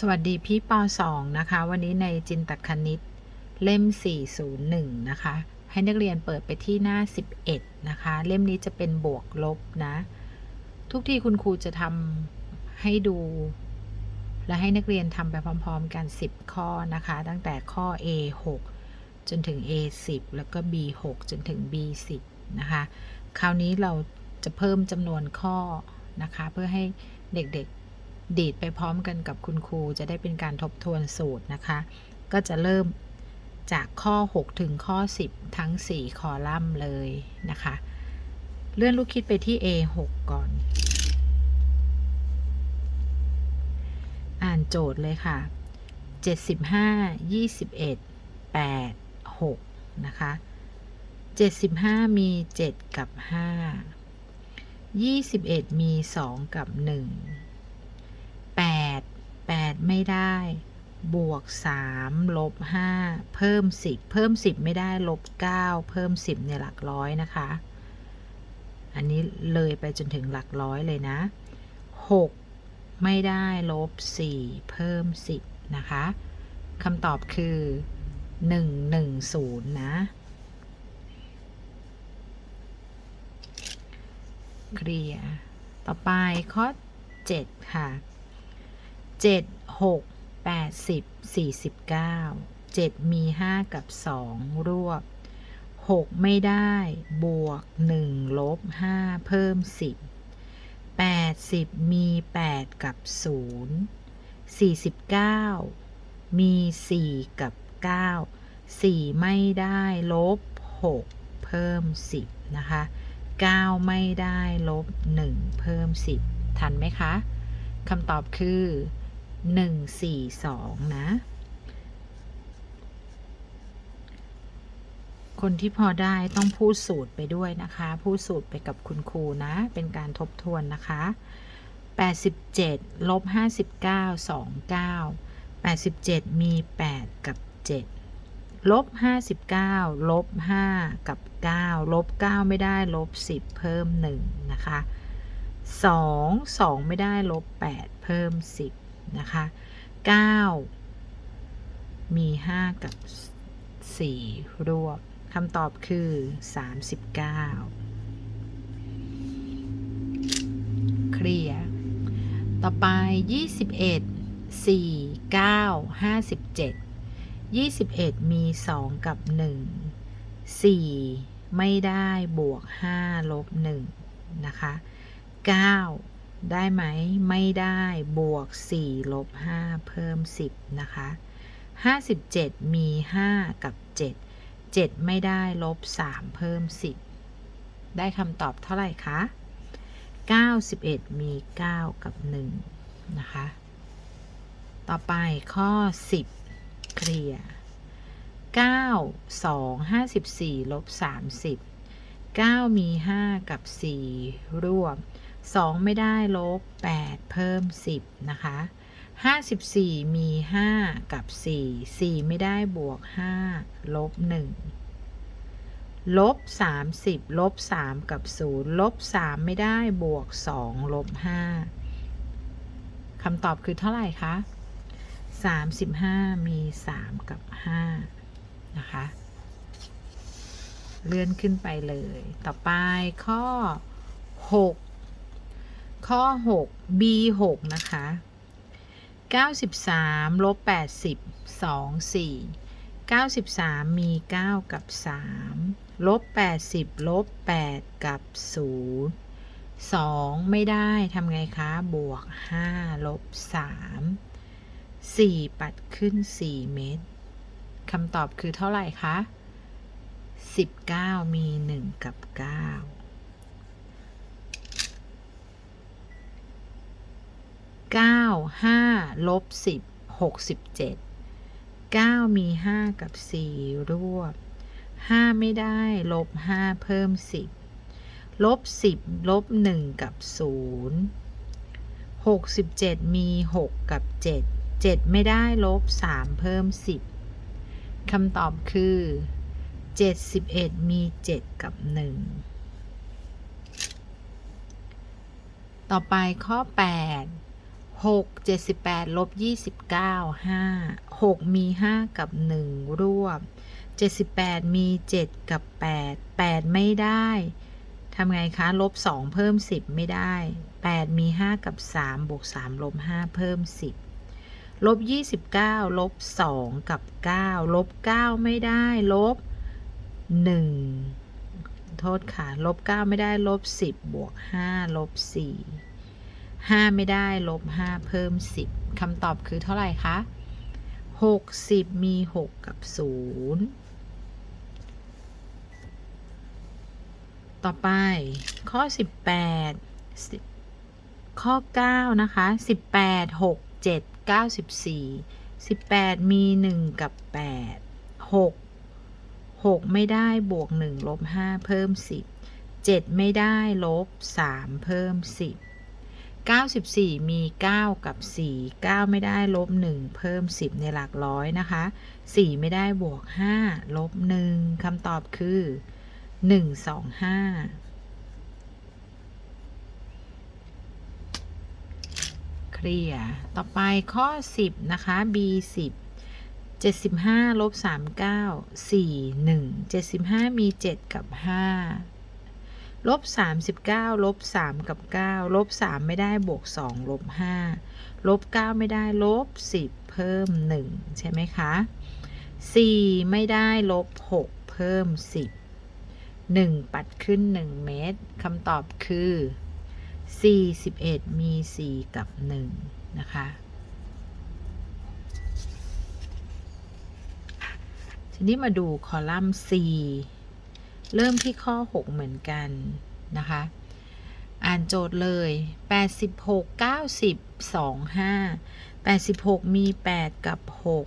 สวัสดีพี่ป .2 นะคะ วันนี้ในจินตคณิตเล่ม 401 นะคะ ให้นักเรียนเปิดไปที่หน้า 11 นะคะ เล่มนี้จะเป็นบวกลบนะ ทุกที่คุณครูจะทำให้ดู และให้นักเรียนทำไปพร้อมๆกัน 10 ข้อนะคะ ตั้งแต่ข้อ A6 จนถึง A10 แล้วก็ B6 จนถึง B10 นะคะ คราวนี้เราจะเพิ่มจำนวนข้อนะคะ เพื่อให้เด็กๆ ดีดไปพร้อมกันกับคุณครู จะได้เป็นการทบทวนสูตรนะคะ ก็จะเริ่มจากข้อ 6 ถึงข้อ 10 ทั้ง 4 คอลัมน์เลยนะคะ เลื่อนลูกคิดไปที่ A6 ก่อน อ่านโจทย์เลยค่ะ 75 21 8 6 นะคะ 75 มี 7 กับ 5 21 มี 2 กับ 1 ไม่ได้ บวก 3 ลบ 5 เพิ่ม 10 เพิ่ม 10 ไม่ได้ ลบ 9 เพิ่ม 10 ในหลักร้อยนะคะ อันนี้เลยไปจนถึงหลักร้อยเลยนะ 6 ไม่ได้ ลบ 4 เพิ่ม 10 นะคะคำตอบคือ 110 นะ เคลียร์ต่อไปข้อ 7 ค่ะ 7 6 80 49 7มี5กับ2รวบ6ไม่ได้ บวก1ลบ5เพิ่ม10 80มี8กับ0 49มี4กับ9 4ไม่ได้ลบ6เพิ่ม10นะคะ9ไม่ได้ลบ1เพิ่ม10ทันไหมคะคำตอบคือ หนึ่งสี่สองนะ คนที่พอได้ต้องพูดสูตรไปด้วยนะคะ พูดสูตรไปกับคุณครูนะ เป็นการทบทวนนะคะแปดสิบเจ็ดลบห้าสิบเก้าสองเก้าแปดสิบเจ็ดมีแปดกับเจ็ดลบห้าสิบเก้าลบห้ากับเก้าลบเก้าไม่ได้ลบสิบเพิ่มหนึ่งนะคะสองสองไม่ได้ลบแปดเพิ่มสิบ นะคะ 9 มี 5 กับ 4 รวบคำตอบคือ 39 เคลียร์ ต่อไป 21 4 9 57 21 มี 2 กับ 1 4 ไม่ได้บวก 5 ลบ 1 นะคะ 9 ได้ไหม ไม่ได้ บวก 4 ลบ 5 เพิ่ม 10 นะคะ 57 มี 5 กับ 7 7 ไม่ได้ ลบ 3 เพิ่ม 10 ได้คำตอบเท่าไหร่คะ 91 มี 9 กับ 1 นะคะ ต่อไปข้อ 10 เคลียร์ 9 2 54 ลบ 30 9 มี 5 กับ 4รวบ 2 ไม่ได้ลบ 8 เพิ่ม 10 นะคะ 54 มี 5 กับ 4 4 ไม่ได้บวก 5 ลบ 1 ลบ 30 ลบ 3 กับ 0 ลบ 3 ไม่ได้บวก 2 ลบ 5คำตอบคือเท่าไหร่คะ 35 มี 3 กับ 5 นะคะ เลื่อนขึ้นไปเลย ต่อไปข้อ 6 ข้อ 6 B6 นะคะ 93ลบ80 2 4 93 มี 9 กับ 3 ลบ 80 ลบ 8 กับ 0 2 ไม่ได้ทำไงคะ บวก 5 ลบ 3 4 ปัดขึ้น 4 เมตรคำตอบคือเท่าไหร่คะ 19 มี 1 กับ 9 9 5ลบ10 67 9มี5กับ4รวบ5ไม่ได้ลบ5เพิ่ม10ลบ10ลบ1กับ0 67มี6กับ7 7ไม่ได้ลบ3เพิ่ม10คำตอบคือ71มี7กับ1ต่อไปข้อ8 หกเจ็ดสิบแปดลบยี่สิบเก้าห้าหกมีห้ากับหนึ่งร่วมเจ็ดสิบแปดมีเจ็ดกับแปดแปดไม่ได้ทำไงคะลบสองเพิ่มสิบไม่ได้แปดมีห้ากับสามบวกสามลบห้าเพิ่มสิบลบยี่สิบเก้าลบสองกับเก้าลบเก้าไม่ได้ลบหนึ่งโทษค่ะลบเก้าไม่ได้ลบสิบบวกห้าลบสี่ ห้าไม่ได้ ลบห้าเพิ่มสิบคำตอบคือเท่าไหร่คะหกสิบมีหกกับศูนย์ต่อไปข้อสิบแปดข้อเก้านะคะสิบแปดหกเจ็ดเก้าสิบสี่สิบแปดมีหนึ่งกับแปดหกหกไม่ได้บวกหนึ่งลบห้าเพิ่มสิบเจ็ดไม่ได้ ลบสามเพิ่มสิ บเก้าสิบสี่มีเก้ากับสี่เก้าไม่ได้ลบหนึ่งเพิ่มสิบในหลักร้อยนะคะสี่ไม่ได้บวกห้าลบหนึ่งคำตอบคือหนึ่งสองห้าเคลียร์ ต่อไปข้อ 10 นะคะ B 10 75ลบ39 4 1 75 มี 7 กับ 5 ลบ39ลบ3กับ9ลบ3ไม่ได้บวก2ลบ5ลบ9ไม่ได้ลบ10 เพิ่ม 1 ใช่ไหมคะ 4 ไม่ได้ลบ6เพิ่ม 10 1 ปัดขึ้น 1 เมตรคำตอบคือ 41 มี 4 กับ 1 นะคะ ทีนี้มาดูคอลัมน์ C เริ่มที่ข้อ 6 เหมือนกันนะคะ อ่านโจทย์เลย 86 90 25 86 มี 8 กับ 6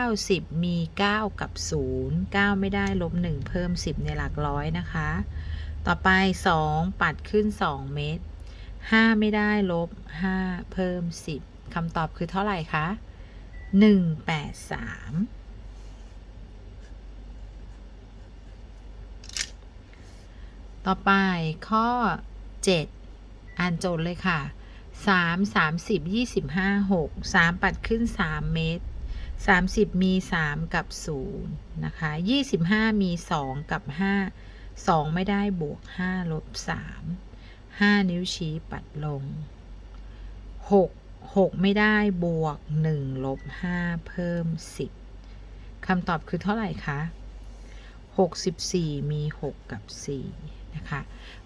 90 มี 9 กับ 0 9 ไม่ได้ลบ 1 เพิ่ม 10 ในหลักร้อยนะคะ ต่อไป 2 ปัดขึ้น 2 เมตร 5 ไม่ได้ลบ 5 เพิ่ม 10คำตอบคือเท่าไหร่คะ 183 ต่อไปข้อ 7 อ่านโจทย์เลยค่ะ 3 30 25 6 3 ปัดขึ้น 3 เมตร 30 มี 3 กับ 0 นะคะ 25 มี 2 กับ 5 2 ไม่ได้บวก 5 ลบ 3 5 นิ้วชี้ปัดลง 6 6 ไม่ได้บวก 1 ลบ 5 เพิ่ม 10คำตอบคือเท่าไหร่คะ 64 มี 6 กับ 4 นะคะ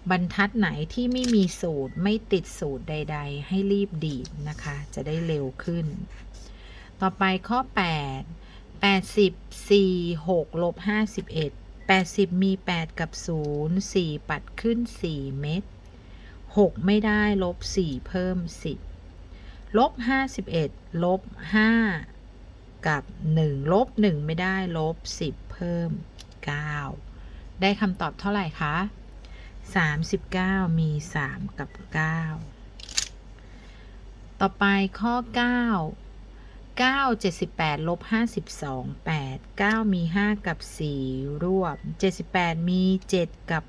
บรรทัดไหนที่ไม่มีสูตรไม่ติดสูตรใด ๆ ให้รีบดีดนะคะ จะได้เร็วขึ้น ต่อไปข้อ 8 80 4 6ลบ51 80 มี 8 กับ 0 4 ปัดขึ้น 4 เม็ด6 ไม่ได้ลบ 4 เพิ่ม 10 ลบ 51 ลบ 5 กับ 1 ลบ 1 ไม่ได้ลบ 10 เพิ่ม 9 ได้คำตอบเท่าไหร่คะ 39มี3กับ9ต่อไปข้อ9 9 78ลบ52 8 9มี5กับ4รวบ78มี7กับ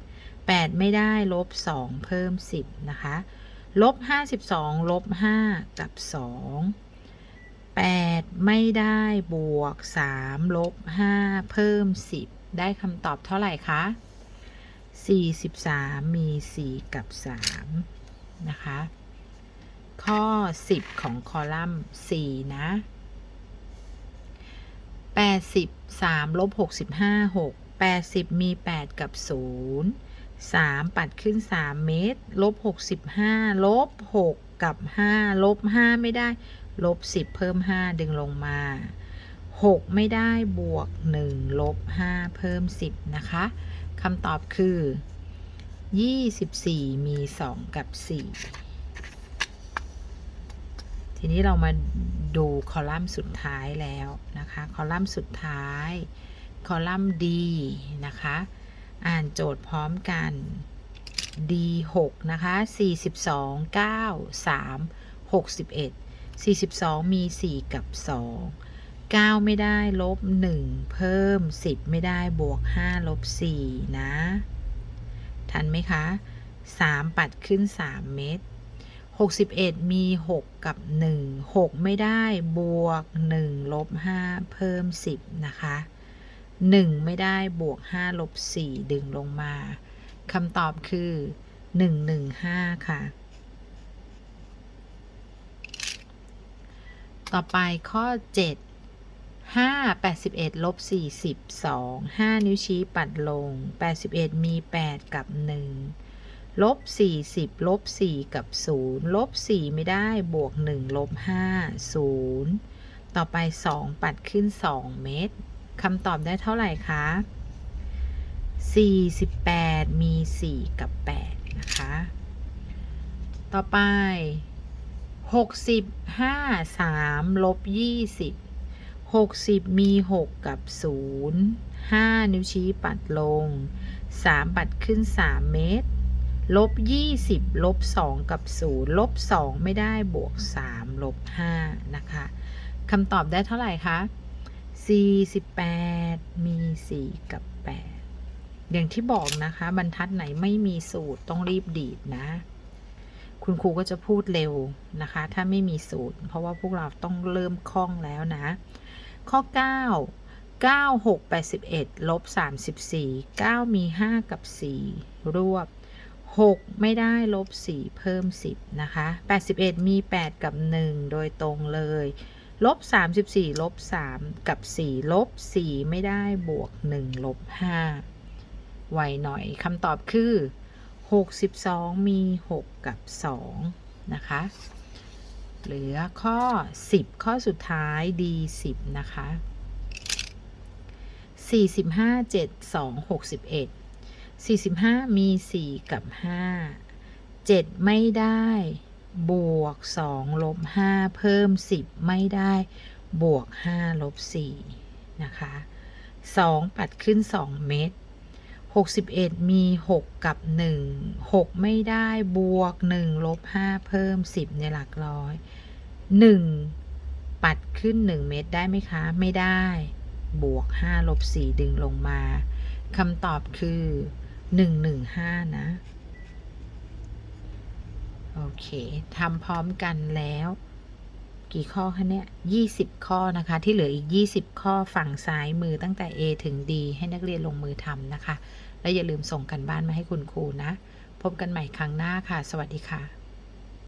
8 8ไม่ได้ลบ2เพิ่ม10นะคะลบ52ลบ5กับ2 8ไม่ได้บวก3ลบ5เพิ่ม10ได้คำตอบเท่าไหร่คะ 43 มี 4 กับ 3 นะคะ ข้อ 10 ของคอลัมน์ 4 นะ83ลบ65 6 80 มี 8 กับ 0 3 ปัดขึ้น 3 เมตร ลบ 65 ลบ 6 กับ 5 ลบ 5 ไม่ได้ ลบ 10 เพิ่ม 5 ดึงลงมา 6 ไม่ได้บวก 1 ลบ 5 เพิ่ม 10 นะคะ คำตอบคือ 24 มี 2 กับ 4 ทีนี้เรามาดูคอลัมน์สุดท้ายแล้วนะคะ คอลัมน์สุดท้าย คอลัมน์ D นะคะ อ่านโจทย์พร้อมกัน D 6 นะคะ 42 9 3 61 42 มี 4 กับ 2 9 ไม่ได้ ลบ 1 เพิ่ม 10 ไม่ได้ บวก 5 ลบ 4 นะ ทันไหมคะ 3 ปัดขึ้น 3 เมตร61 มี 6 กับ 1 6 ไม่ได้ บวก 1 ลบ 5 เพิ่ม 10 นะคะ 1 ไม่ได้ บวก 5 ลบ 4 ดึงลงมา คำตอบคือ 115 ค่ะ ต่อไปข้อ 7 5 81ลบ40 2 5นิ้วชี้ปัดลง81มี8กับ1ลบ40ลบ4กับ0ลบ4ไม่ได้บวก1ลบ5 0ต่อไป2ปัดขึ้น2เมตรคำตอบได้เท่าไหร่คะ48มี4กับ8นะคะ ต่อไป65 3ลบ20 60 มี 6 กับ 0 5 นิ้วชี้ปัดลง 3 ปัดขึ้น 3 เมตร ลบ 20 ลบ 2 กับ 0 ลบ 2 ไม่ได้บวก 3 ลบ 5 นะคะคำตอบได้เท่าไหร่คะ 48 มี 4 กับ 8 อย่างที่บอกนะคะ บรรทัดไหนไม่มีสูตรต้องรีบดีดนะ คุณครูก็จะพูดเร็วนะคะ ถ้าไม่มีสูตรเพราะว่าพวกเราต้องเริ่มคล่องแล้วนะ ข้อ 9 9 6 81ลบ34 9 มี 5 กับ 4 รวบ 6 ไม่ได้ลบ 4 เพิ่ม 10 นะคะ 81 มี 8 กับ 1 โดยตรงเลย ลบ 34 ลบ 3 กับ 4 ลบ 4 ไม่ได้บวก 1 ลบ 5 ไวหน่อยคำตอบคือ 62 มี 6 กับ 2 นะคะ เหลือข้อ 10 ข้อสุดท้าย D 10นะคะ 45 7 2 61 45 มี 4 กับ 5 7 ไม่ได้ บวก 2 ลบ 5 เพิ่ม 10 ไม่ได้ บวก 5 ลบ 4 นะคะ 2 ปัดขึ้น 2 เมตร 61 มี 6 กับ 1 6 ไม่ได้บวก 1 ลบ 5 เพิ่ม 10 ในหลักร้อย 1 ปัดขึ้น 1 เมตรได้ไหมคะ ไม่ได้ บวก 5 ลบ 4 ดึงลงมาคำตอบคือ 115 นะ โอเคทำพร้อมกันแล้ว กี่ข้อคะเนี่ย20 ข้อนะคะ ที่เหลืออีก 20 ข้อฝั่งซ้ายมือตั้งแต่ A ถึง D ให้นักเรียนลงมือทำนะคะ และอย่าลืมส่งกันบ้านมาให้คุณครูนะ พบกันใหม่ครั้งหน้าค่ะ สวัสดีค่ะ